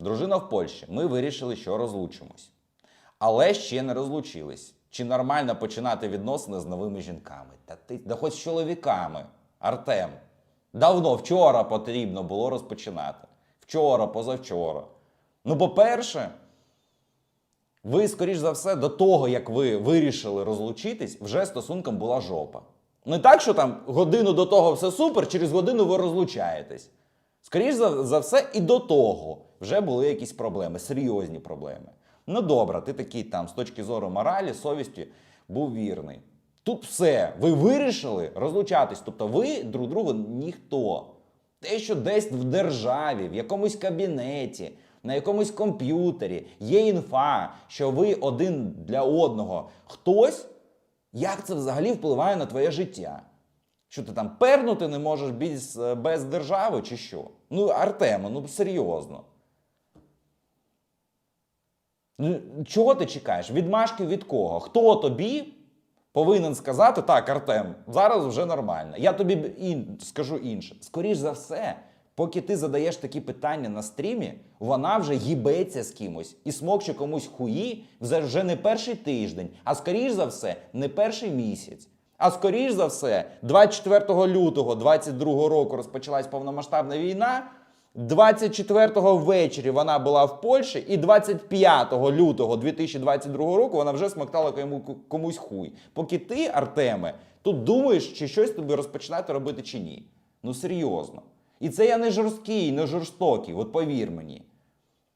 Дружина в Польщі. Ми вирішили, що розлучимось. Але ще не розлучились. Чи нормально починати відносини з новими жінками? Та ти да хоч з чоловіками. Артем. Давно, вчора потрібно було розпочинати. Вчора, позавчора. Ну, по-перше, ви, скоріш за все, до того, як ви вирішили розлучитись, вже стосунком була жопа. Не так, що там годину до того все супер, через годину ви розлучаєтесь. Скоріш за, за все, і до того вже були якісь проблеми, серйозні проблеми. Ну добре, ти такий там з точки зору моралі, совісті був вірний. Тут все, ви вирішили розлучатись. Тобто ви друг другу ніхто. Те, що десь в державі, в якомусь кабінеті, на якомусь комп'ютері є інфа, що ви один для одного хтось, як це взагалі впливає на твоє життя? Що ти там пернути не можеш без, без держави чи що? Ну, Артема, ну серйозно. Ну, чого ти чекаєш? Відмашки від кого? Хто тобі повинен сказати, так, Артем, зараз вже нормально. Я тобі скажу інше. Скоріш за все, поки ти задаєш такі питання на стрімі, вона вже їбеться з кимось і смокче комусь хуї вже не перший тиждень, а скоріш за все, не перший місяць. А скоріш за все, 24 лютого 22 року розпочалась повномасштабна війна. 24-го ввечері вона була в Польщі, і 25 лютого 2022 року вона вже смоктала комусь хуй. Поки ти, Артеме, тут думаєш, чи щось тобі розпочинати робити чи ні. Ну серйозно. І це я не жорсткий, не жорстокий, от повір мені.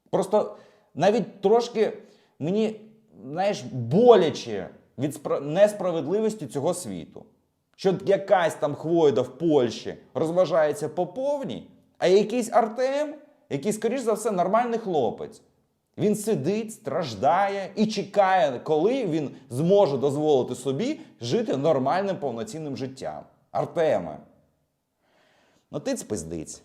Просто навіть трошки мені, знаєш, боляче від спра- несправедливості цього світу. Що якась там хвойда в Польщі розважається по повній, а якийсь Артем, який, скоріш за все, нормальний хлопець. Він сидить, страждає і чекає, коли він зможе дозволити собі жити нормальним повноцінним життям. Артеме. Ну ти спиздиць.